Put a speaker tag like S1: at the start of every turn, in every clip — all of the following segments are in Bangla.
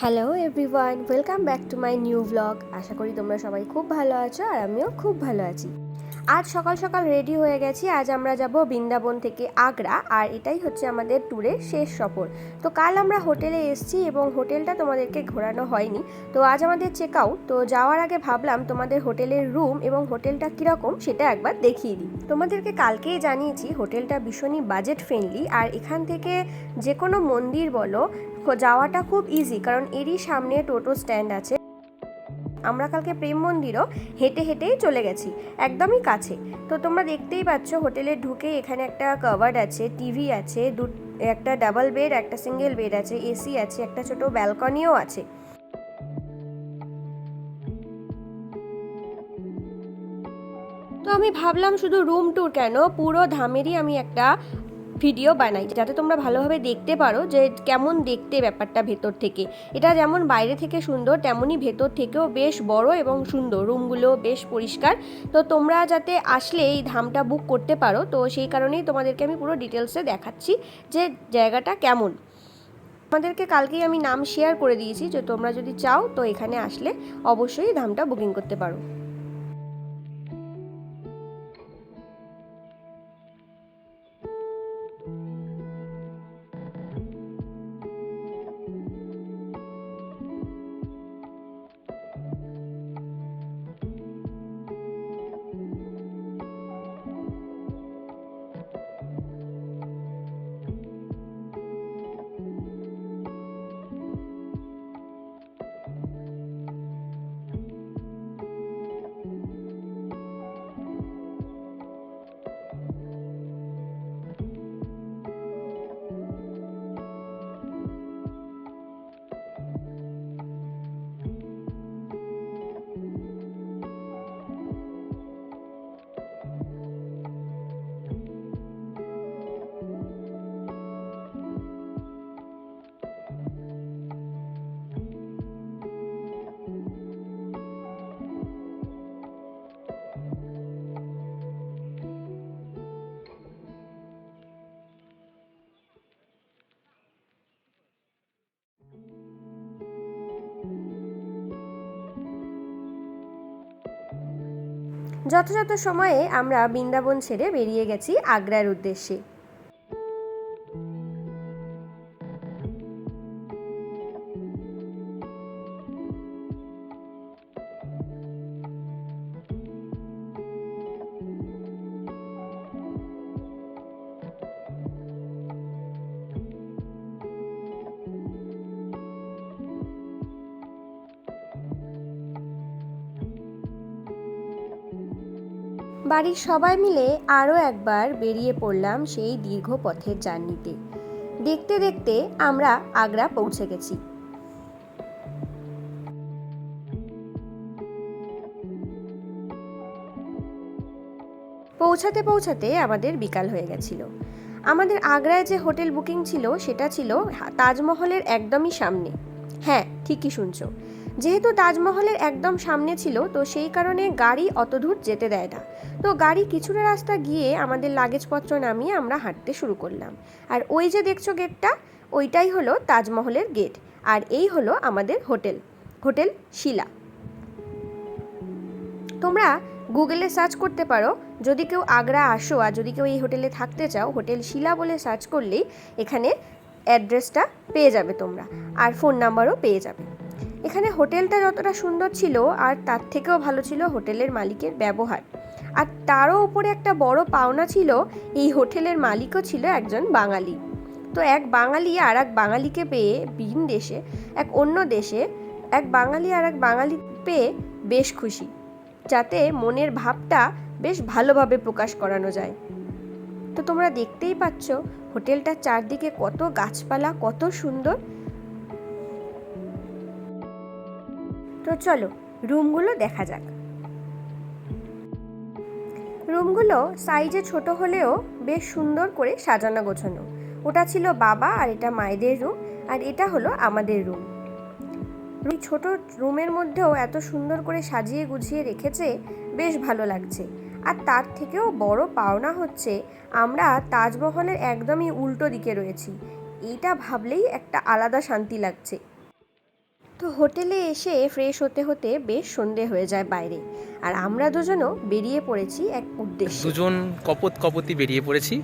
S1: Hello everyone welcome back to my new blog আশা করি তোমরা সবাই খুব ভালো আছো আর আমিও খুব ভালো আছি। আজ সকাল সকাল রেডি হয়ে গেছি। আজ আমরা যাব বৃন্দাবন থেকে আগ্রা, আর এটাই হচ্ছে আমাদের ট্যুরের শেষ সফর। তো কাল আমরা হোটেলে এসেছি এবং হোটেলটা তোমাদেরকে ঘোরানো হয়নি। তো আজ আমাদের চেক আউট তো যাওয়ার আগে ভাবলাম তোমাদের হোটেলের রুম এবং হোটেলটা কীরকম সেটা একবার দেখিয়ে দিই। তোমাদেরকে কালকেই জানিয়েছি, হোটেলটা ভীষণই বাজেট ফ্রেন্ডলি আর এখান থেকে যে কোনো মন্দির বলো যাওয়াটা খুব ইজি কারণ এরই সামনে টোটো স্ট্যান্ড আছে। আমরা কালকে প্রেম মন্দিরও হেঁটে হেঁটেই চলে গেছি, একদমই কাছে। তো তোমরা দেখতেই পাচ্ছ, হোটেলে ঢুকে এখানে একটা কাভার্ড আছে টিভি আছে, দু, একটা ডাবল বেড একটা সিঙ্গেল বেড আছে এসি আছে, একটা ছোট ব্যালকনিও আছে। তো আমি ভাবলাম শুধু রুম ট্যুর কেন? পুরো ধামেরই আমি একটা ভিডিও বানাই, যাতে তোমরা ভালোভাবে দেখতে পারো যে কেমন দেখতে ব্যাপারটা ভেতর থেকে। এটা যেমন বাইরে থেকে সুন্দর, তেমনই ভেতর থেকেও বেশ বড় এবং সুন্দর। রুমগুলো বেশ পরিষ্কার। তো তোমরা যাতে আসলে এই ধামটা বুক করতে পারো, তো সেই কারণেই তোমাদেরকে আমি পুরো ডিটেলসে দেখাচ্ছি যে জায়গাটা কেমন। আমাদেরকে কালকেই আমি নাম শেয়ার করে দিয়েছি যে তোমরা যদি চাও, তো এখানে আসলে অবশ্যই ধামটা বুকিং করতে পারো। যথাযথ সময়ে আমরা বৃন্দাবন ছেড়ে বেরিয়ে গেছি আগ্রার উদ্দেশ্যে। বাড়ির সবাই মিলে আরও একবার বেরিয়ে পড়লাম সেই দীর্ঘ পথের জার্নিতে। দেখতে দেখতে আমরা আগ্রা পৌঁছে গেছি। পৌঁছাতে পৌঁছাতে আমাদের বিকাল হয়ে গেছিল। আমাদের আগ্রায় যে হোটেল বুকিং ছিল, সেটা ছিল তাজমহলের একদমই সামনে। হ্যাঁ ঠিকই শুনছো। যেহেতু তাজমহলের একদম সামনে ছিল, তো সেই কারণে গাড়ি অত দূর যেতে দেয় না। তো গাড়ি কিছুটা রাস্তা গিয়ে আমাদের লাগেজপত্র নামিয়ে আমরা হাঁটতে শুরু করলাম। আর ওই যে দেখছ গেটটা, ওইটাই হলো তাজমহলের গেট, আর এই হলো আমাদের হোটেল হোটেল শিলা। তোমরা গুগলে সার্চ করতে পারো, যদি কেউ আগ্রা আসো আর যদি কেউ এই হোটেলে থাকতে চাও, হোটেল শিলা বলে সার্চ করলেই এখানে অ্যাড্রেসটা পেয়ে যাবে তোমরা, আর ফোন নাম্বারও পেয়ে যাবে। এখানে হোটেলটা যতটা সুন্দর ছিল আর তার থেকেও ভালো ছিল হোটেলের মালিকের ব্যবহার। আর তারও উপরে একটা বড় পাওনা ছিল, এই হোটেলের মালিকও ছিল একজন বাঙালি। তো এক বাঙালি আর এক বাঙালিকে পেয়ে ভিন দেশে, এক অন্য দেশে এক বাঙালি আর এক বাঙালি পেয়ে বেশ খুশি, যাতে মনের ভাবটা বেশ ভালোভাবে প্রকাশ করানো যায়। তো তোমরা দেখতেই পাচ্ছ হোটেলটার চারদিকে কত গাছপালা, কত সুন্দর। তো চলো, রুমগুলো দেখা যাক। রুমগুলো সাইজে ছোট হলেও বেশ সুন্দর করে সাজানো গোছানো। ওটা ছিল বাবা আর এটা মায়েদের রুম, আর এটা হলো আমাদের রুম। এই ছোট রুমের মধ্যেও এত সুন্দর করে সাজিয়ে গুছিয়ে রেখেছে, বেশ ভালো লাগছে। আর তার থেকেও বড় পাওনা হচ্ছে, আমরা তাজমহলের একদমই উল্টো দিকে রয়েছি। এইটা ভাবলেই একটা আলাদা শান্তি লাগছে। তো হোটেলে এসে ফ্রেশ হতে হতে বেশ সন্ধে হয়ে যায় বাইরে। আর আমরা দুজনও বেরিয়ে পড়েছি এক উদ্দেশ্যে।
S2: দুজন কপত কপতি বেরিয়ে পড়েছি।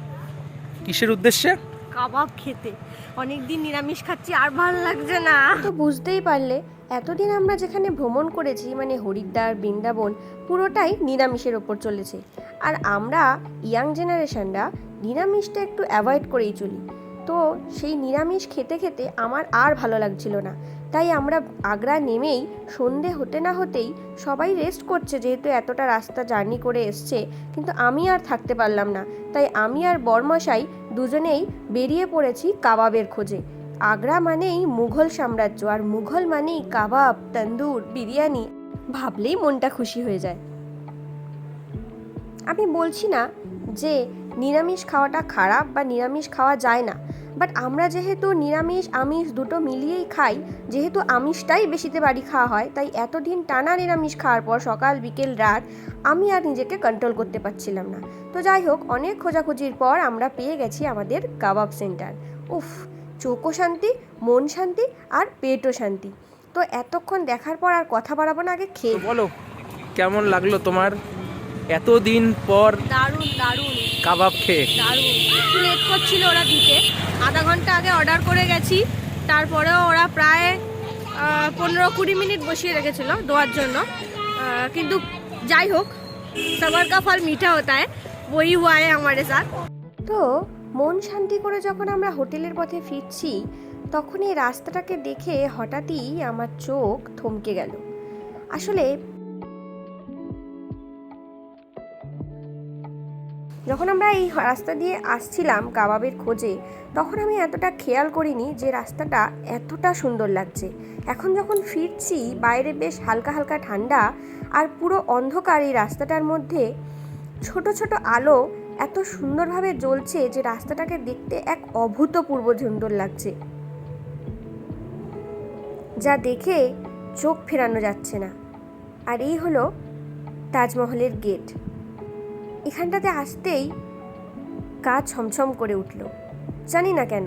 S2: কিসের উদ্দেশ্যে?
S3: কাবাব খেতে। অনেকদিন নিরামিষ খাচ্ছি আর ভালো লাগছে না।
S1: তো বুঝতেই পারলে। এতদিন আমরা যেখানে ভ্রমণ করেছি মানে হরিদ্বার বৃন্দাবন পুরোটাই নিরামিষের ওপর চলেছে। আর আমরা ইয়াং জেনারেশনরা নিরামিষটা একটু অ্যাভয়েড করেই চলি। তো সেই নিরামিষ খেতে খেতে আমার আর ভালো লাগছিল না। তাই আমরা আগ্রা নেমেই সন্ধে হতে না হতেই সবাই রেস্ট করছে যেহেতু এতটা রাস্তা জার্নি করে এসছে। কিন্তু আমি আর থাকতে পারলাম না। তাই আমি আর বর্মশাই দুজনেই বেরিয়ে পড়েছি কাবাবের খোঁজে। আগ্রা মানেই মুঘল সাম্রাজ্য আর মুঘল মানেই কাবাব, তন্দুর, বিরিয়ানি। ভাবলেই মনটা খুশি হয়ে যায়। আমি বলছি না যে নিরামিষ খাওয়াটা খারাপ বা নিরামিষ খাওয়া যায় না। বাট আমরা যেহেতু নিরামিষ আমিষ দুটো মিলিয়েই খাই যেহেতু আমিষটাই বেশিতে বাড়ি খাওয়া হয় তাই এতদিন টানা নিরামিষ খাওয়ার পর সকাল বিকেল রাত আমি আর নিজেকে কন্ট্রোল করতে পারছিলাম না। তো যাই হোক অনেক খোঁজাখুঁজির পর আমরা পেয়ে গেছি আমাদের কাবাব সেন্টার উফ চোখও শান্তি মন শান্তি আর পেটও শান্তি। তো এতক্ষণ দেখার পর আর কথা বাড়াবো না আগে খেয়ে
S2: বলো কেমন লাগল তোমার? এতদিন পর
S3: দারুণ দারুণ।
S2: কাবাব খেয়ে।
S3: একটু লেট করছিল ওরা দিতে। আধা ঘণ্টা আগে অর্ডার করে গেছি। তারপরেও ওরা প্রায় পনেরো কুড়ি মিনিট বসিয়ে রেখেছিল দোয়ার জন্য। কিন্তু যাই হোক সবার কা ফল মিঠা হতায় বই হুয়ায় আমারে সাথ
S1: তো মন শান্তি করে যখন আমরা হোটেলের পথে ফিরছি তখন এই রাস্তাটাকে দেখে হঠাৎই আমার চোখ থমকে গেল। আসলে যখন আমরা এই রাস্তা দিয়ে আসছিলাম কাবাবের খোঁজে, তখন আমি এতটা খেয়াল করিনি যে রাস্তাটা এতটা সুন্দর লাগছে। এখন যখন ফিরছি, বাইরে বেশ হালকা হালকা ঠান্ডা আর পুরো অন্ধকার এই রাস্তাটার মধ্যে, ছোট ছোট আলো এত সুন্দরভাবে জ্বলছে যে রাস্তাটাকে দেখতে এক অভূতপূর্ব সুন্দর লাগছে। যা দেখে চোখ ফেরানো যাচ্ছে না। আর এই হলো তাজমহলের গেট। এখানটাতে আসতেই গা ছমছম করে উঠল। জানি না কেন।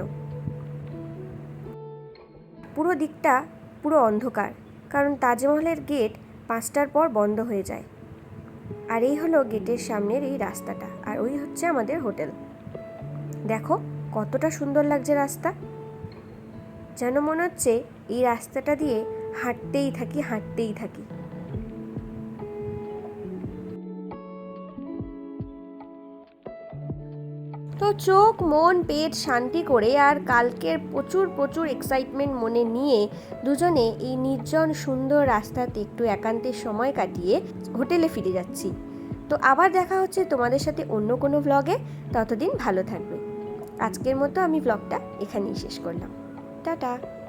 S1: পুরো দিকটা পুরো অন্ধকার, কারণ তাজমহলের গেট পাঁচটার পর বন্ধ হয়ে যায়। আর এই হলো গেটের সামনের এই রাস্তাটা, আর ওই হচ্ছে আমাদের হোটেল। দেখো, কতটা সুন্দর লাগছে রাস্তা। যেন মনে হচ্ছে এই রাস্তাটা দিয়ে হাঁটতেই থাকি হাঁটতেই থাকি। তো চোখ, মন, পেট শান্তি করে আর কালকের প্রচুর প্রচুর এক্সাইটমেন্ট মনে নিয়ে দুজনে এই নির্জন সুন্দর রাস্তাতে একটু একান্তের সময় কাটিয়ে হোটেলে ফিরে যাচ্ছি। তো আবার দেখা হচ্ছে তোমাদের সাথে অন্য কোনো ভ্লগে ততদিন ভালো থাকবে। আজকের মতো আমি ব্লগটা এখানেই শেষ করলাম। টাটা!